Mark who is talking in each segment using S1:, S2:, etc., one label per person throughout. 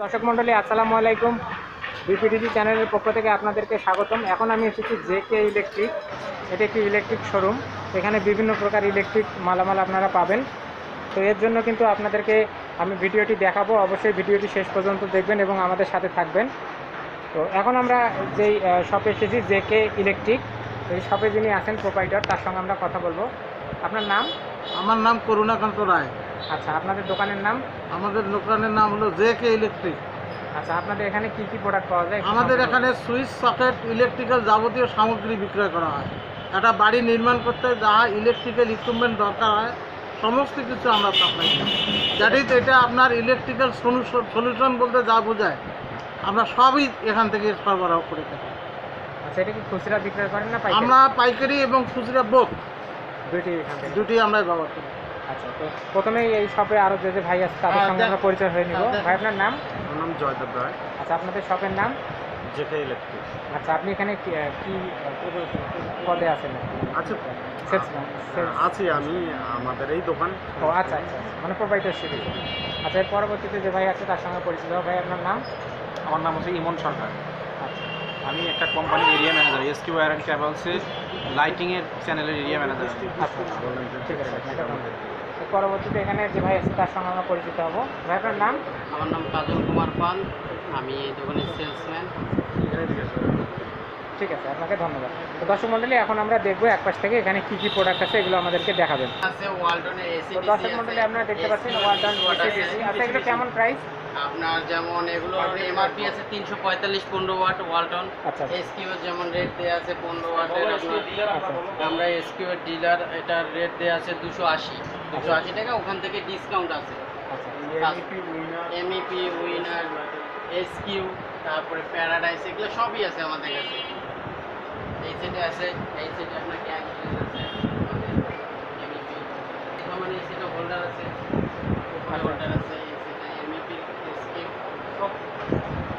S1: দর্শক মণ্ডলী আসসালামু আলাইকুম। বিপিডিজি চ্যানেলের পক্ষ থেকে আপনাদেরকে স্বাগতম। এখন আমি এসেছি জে কে ইলেকট্রিক। এটি একটি ইলেকট্রিক শোরুম। এখানে বিভিন্ন প্রকার ইলেকট্রিক মালামাল আপনারা পাবেন। তো এর জন্য কিন্তু আপনাদেরকে আমি ভিডিওটি দেখাবো। অবশ্যই ভিডিওটি শেষ পর্যন্ত দেখবেন এবং আমাদের সাথে থাকবেন। তো এখন আমরা যেই শপে এসেছি জে কে ইলেকট্রিক। এই শপে যিনি আছেন প্রোপাইটার তার সঙ্গে আমরা কথা বলব। আপনার নাম?
S2: আমার নাম করুণাকান্ত রায়।
S1: আচ্ছা আপনাদের দোকানের নাম?
S2: আমাদের দোকানের নাম হলো জে কে ইলেকট্রিক।
S1: আচ্ছা আপনাদের এখানে কি কি প্রোডাক্ট পাওয়া যায়?
S2: আমাদের এখানে সুইচ সকেট ইলেকট্রিক্যাল যাবতীয় সামগ্রী বিক্রয় করা হয়। একটা বাড়ি নির্মাণ করতে যা ইলেকট্রিক্যাল ইকুইপমেন্ট দরকার হয় সমস্ত কিছু আমরা সাপ্লাই করি। দ্যাট ইজ এটা আপনার ইলেকট্রিক্যাল সলিউশন সলিউশন বলতে যা বোঝায়। আমরা সবই এখান থেকে সরবরাহ করে থাকি।
S1: আচ্ছা এটা কি খুচরা বিক্রয় করেন না
S2: আমরা পাইকারি এবং খুচরা বোধ
S1: দুটি এখান
S2: দুটি আমরা ব্যবহার করি।
S1: আচ্ছা তো প্রথমেই এই শপে আরও যে যে ভাই আছে তাদের
S2: হ্যাঁ,
S1: সঙ্গে আমরা পরিচয় হয়ে নিব।
S2: হ্যাঁ,
S1: ভাই আপনার নাম?
S2: আমার নাম জয়দেব রায়।
S1: আচ্ছা আপনাদের শপের নাম?
S2: J K electric.
S1: আচ্ছা আপনি এখানে কি পদে আছেন?
S2: আচ্ছা আছি আমি আমাদের এই দোকান।
S1: ও আচ্ছা আচ্ছা মানে প্রোভাইডারশিপ আচ্ছা এর পরবর্তীতে যে ভাই আছে তার সঙ্গে পরিচিত হব। ভাই আপনার নাম?
S3: আমার নাম হচ্ছে ইমন সরকার।
S1: আচ্ছা।
S3: আমি একটা কোম্পানির area manager S Q and ট্রাভেলসের লাইটিংয়ের চ্যানেলের এরিয়া ম্যানেজার
S1: আচ্ছা ঠিক আছে পরবর্তীতে এখানে যে ভাই আছে তার সঙ্গে আমরা পরিচিত হব। ভাই আপনার নাম?
S4: আমার নাম কাজল কুমার পাল। আমি এই দোকানের সেলসম্যান।
S1: ঠিক আছে আপনাকে ধন্যবাদ। তো দর্শক মণ্ডলী এখন আমরা দেখব এক পাশ থেকে এখানে কি কি প্রোডাক্ট আছে এগুলো আমাদেরকে দেখাবেন।
S4: আছে ওয়ালটনের এসি
S1: তো দর্শক মণ্ডলী আপনারা দেখতে পাচ্ছেন ওয়ালটন আচ্ছা এগুলো কেমন প্রাইস
S4: আপনার যেমন এগুলোর এমআরপি আছে তিনশো পঁয়তাল্লিশ পনেরো ওয়াট ওয়ালটন
S1: আচ্ছা
S4: এসকিউ যেমন রেট দেওয়া আছে পনেরো ওয়াটের
S1: আচ্ছা
S4: আমরা এসকিউ এর ডিলার এটার রেট দেওয়া আছে দুশো আশি। দুশো আশি টাকা ওখান থেকে ডিসকাউন্ট আছে। এমইপি উইনার এসকিউ তারপরে প্যারাডাইস এগুলো সবই আছে আমাদের কাছে। এই সেটে আছে এই সেটে আপনার ক্যাশ আছে এমইপি হোল্ডার আছে হোল্ডার আছে এই সেটে এমইপি এসকিউ সব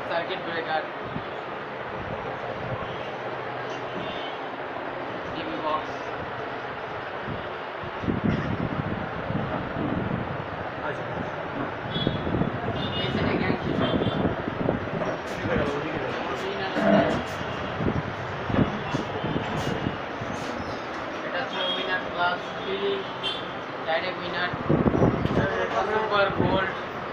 S4: সার্কিট ব্রেকার টিভি বক্স এই সেটে গ্যাং এটা হচ্ছে winner plus filling direct winner super gold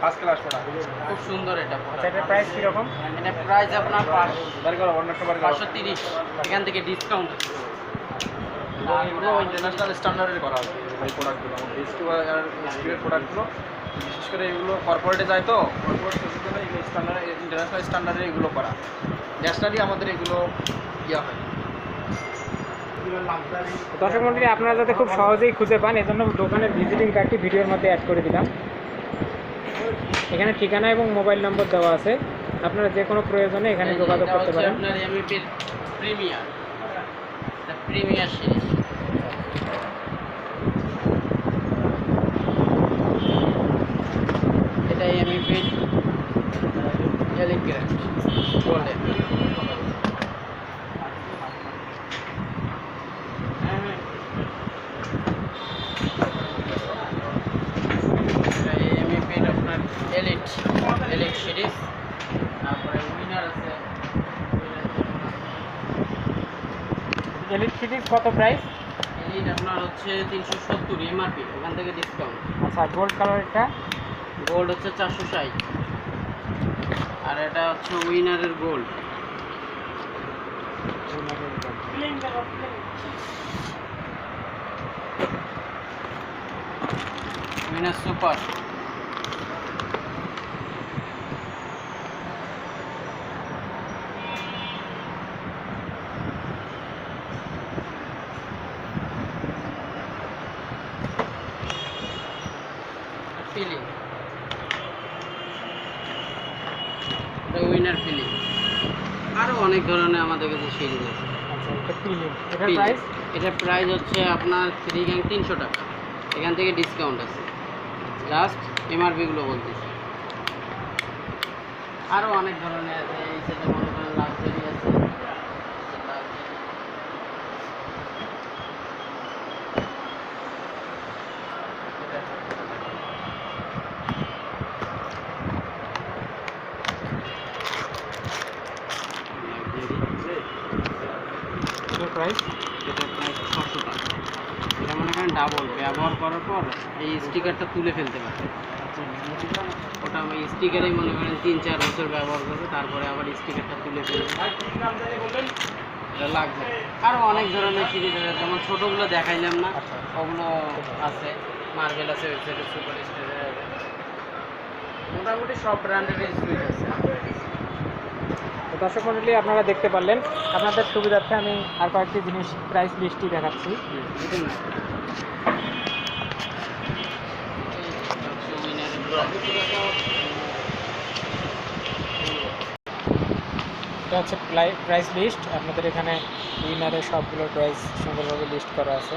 S3: first class product
S4: খুব সুন্দর এটা
S1: আচ্ছা এটার প্রাইস কীরকম?
S4: এটা প্রাইস আপনার পাঁচশো তিরিশ। এখান থেকে ডিসকাউন্ট
S3: এগুলো ইন্টারন্যাশনাল স্ট্যান্ডার্ডের করা হবে এই প্রোডাক্টগুলো আর এসকিউ প্রোডাক্টগুলো বিশেষ করে এগুলো কর্পোরেটে যায় তো কর্পোরেট স্ট্যান্ডার্ড ইন্টারন্যাশনাল স্ট্যান্ডার্ডে এগুলো করা। ন্যাশনালি আমাদের এগুলো ইয়ে হয়।
S1: দর্শক মন্ডলী আপনারা যাতে খুব সহজেই খুঁজে পান এজন্য দোকানের ভিজিটিং কার্ডটি ভিডিওর মধ্যে অ্যাড করে দিলাম। এখানে ঠিকানা এবং মোবাইল নম্বর দেওয়া আছে। আপনারা যে কোনো প্রয়োজনে এখানে যোগাযোগ করতে পারেন।
S4: আপনার এমইপির প্রিমিয়ার। Premier series. এটা এমইপির টেলিগ্রাম গোল্ডেন এটা এমইপির আপনার এলিট এলিট সিরিজ তারপরে উইনার আছে
S1: এলিট সিরিজ কত প্রাইস
S4: এলিট আপনার হচ্ছে তিনশো সত্তর এমআরপি ওখান থেকে ডিসকাউন্ট
S1: আচ্ছা গোল্ড কালারটা
S4: গোল্ড হচ্ছে চারশো ষাট। আর এটা হচ্ছে উইনারের গোল্ড উইনার সুপার উইনার আরও অনেক ধরনের আমাদের কাছে সিরিজ আছে।
S1: আচ্ছা এটা এটার প্রাইস
S4: হচ্ছে আপনার থ্রি গ্যাং তিনশো টাকা। এখান থেকে ডিসকাউন্ট আছে। জাস্ট এমআরপিগুলো বলতেছি। আরও অনেক ধরনের আছে এই সাথে মনে করেন লাক্সারি আছে
S1: এটার প্রাইস
S4: এটা প্রায় ছশো টাকা এটা মনে করেন ডাবল ব্যবহার করার পর এই স্টিকারটা তুলে ফেলতে পারে ওটা ওই স্টিকারেই মনে করেন তিন চার বছর ব্যবহার করবে তারপরে আবার স্টিকারটা তুলে ফেলবে। লাগবে। আরও অনেক ধরনের সিরিজ আছে যেমন ছোটোগুলো দেখাইলাম না
S1: আচ্ছা।
S4: ওগুলো আছে মার্বেল আছে ওয়েবসাইটে সুপার স্টারের আছে। মোটামুটি সব ব্র্যান্ডের সুইচ আছে।
S1: তো দর্শক মন্ডলী আপনারা দেখতে পারলেন। আপনাদের সুবিধার্থে আমি আর কয়েকটি জিনিস প্রাইস লিস্টই দেখাচ্ছি। এটা হচ্ছে প্রাইস লিস্ট আপনাদের এখানে উইনারের সবগুলো প্রাইস সুন্দরভাবে লিস্ট করা আছে।